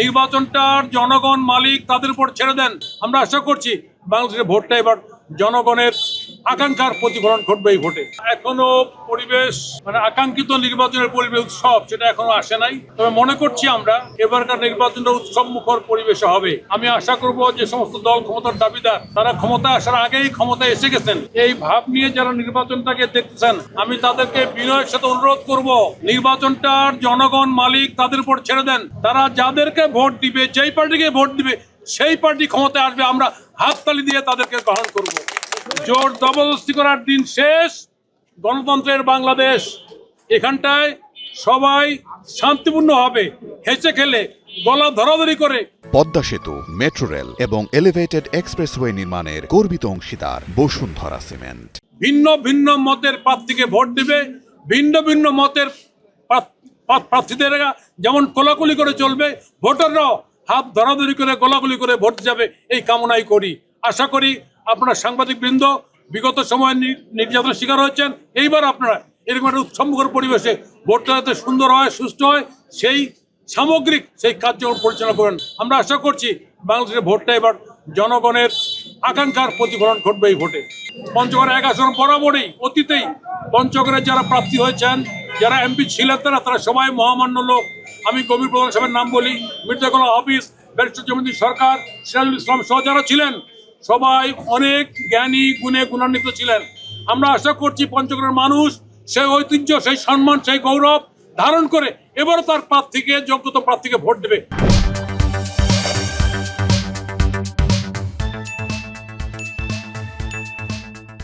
নির্বাচনটার জনগণ মালিক তাদের উপর ছেড়ে দেন। আমরা আশা করছি বাংলাদেশের ভোটটা এবার জনগণের আকাঙ্ক্ষার প্রতিফলন ঘটবে এই ভোটে। এখনও পরিবেশ মানে আকাঙ্ক্ষিত নির্বাচনের পরিবেশ উৎসব, সেটা এখনও আসে নাই। তবে মনে করছি আমরা, এবারকার নির্বাচনটা উৎসব মুখর পরিবেশে হবে। আমি আশা করব যে সমস্ত দল ক্ষমতার দাবিদার, তারা ক্ষমতায় আসার আগেই ক্ষমতায় এসে গেছেন। এই ভাব নিয়ে যারা নির্বাচনটাকে দেখতেছেন আমি তাদেরকে বিনয়ের সাথে অনুরোধ করব, নির্বাচনটার জনগণ মালিক তাদের উপর ছেড়ে দেন। তারা যাদেরকে ভোট দিবে, যেই পার্টিকে ভোট দিবে, সেই পার্টি ক্ষমতায় আসবে। আমরা হাততালি দিয়ে তাদেরকে গ্রহণ করব। জোর জবরদস্তি করার দিন শেষ। গণতন্ত্রের বাংলাদেশ এখানটায় সবাই শান্তিপূর্ণভাবে হেসে খেলে গলা ধরাধরি করে। পদ্মা সেতু মেট্রো রেল এবং এলিভেটেড এক্সপ্রেসওয়ে নির্মাণের গর্বিত অংশীদার বসুন্ধরা সিমেন্ট। ভিন্ন ভিন্ন মতের প্রার্থীকে ভোট দিবে ভিন্ন ভিন্ন মতের প্রার্থ- প্রার্থ- যেমন কোলাকুলি করে চলবে ভোটাররাও হাত ধরাধরি করে গোলাগুলি করে ভোট যাবে এই কামনাই করি। আশা করি আপনারা সাংবাদিক বৃন্দ বিগত সময় নির্যাতনের শিকার হয়েছেন, এইবার আপনারা এরকম একটা উৎসবমুখর পরিবেশে ভোটটা যাতে সুন্দর হয়, সুস্থ হয়, সেই সামগ্রিক সেই কার্যক্রম পরিচালনা করেন। আমরা আশা করছি বাংলাদেশের ভোটটা এবার জনগণের আকাঙ্ক্ষার প্রতিফলন ঘটবে এই ভোটে। পঞ্চগড় এক আসন বরাবরই অতীতেই পঞ্চগড়ের যারা প্রার্থী হয়েছেন, যারা এমপি ছিলেন, তারা তারা সবাই মহামান্য লোক। আমি কবির প্রধান সাহেবের নাম বলি মির্জা গোলাম হাফিজ, ব্যারিস্টার জমিদিন সরকার, সিরাজুল ইসলাম সহ যারা ছিলেন সবাই অনেক জ্ঞানী, গুণে গুণান্বিত ছিলেন। আমরা আশা করছি পঞ্চগড়ের মানুষ, সেই ঐতিহ্য, সেই সম্মান, সেই গৌরব ধারণ করে এবারও তার প্রার্থীকে, যোগ্যতম প্রার্থীকে ভোট দেবে।